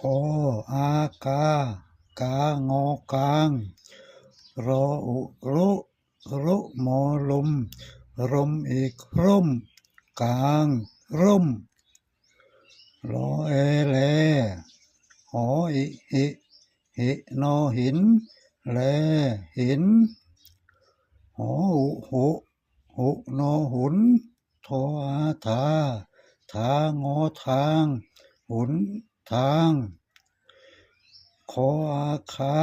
กอากากางอกางรออุรุรุมอลมรมอีกร่ม กลางร่มรอเอแลหออิหิหินอหิน แลหิน หอหุหุหุนอหุนทออาทา ทางอทาง หุน ทางคออาคา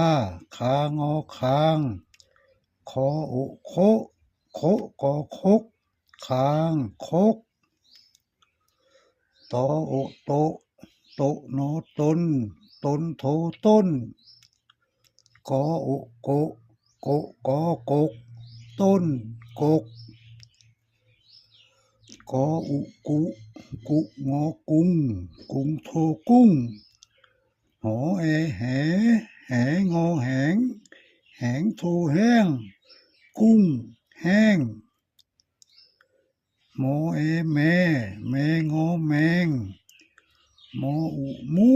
คางอคางคออุโคโคกอคกคางคกตออุโตโตโนตนตนโทต้นกออุโกโกกอกกต้นกกกออุกุ cụ ngó cung cung thô cung hổ e hẻ hẻ ngô hẻn hẻn thô heng cung heng mô e mè mè ngô mèn. Mô ụ mũ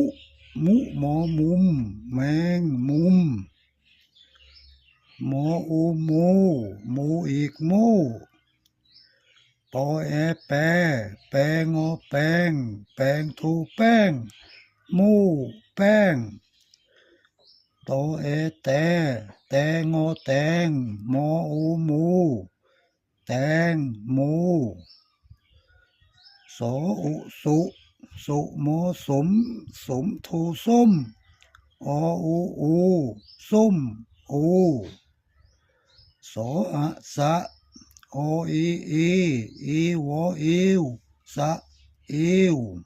mũ mô mùm, mèn mùm. Mô u mô mô ịt mô. ปอแอแปรแปงอแปง แปงทูแป้ง มูแป้งตอเอแตแตงอแตงมออูมู แตงมูสออุสุ สุโมสม สมทูส้มออูอูส้มอูสออะสะ O, E, E, eu, sa, eu.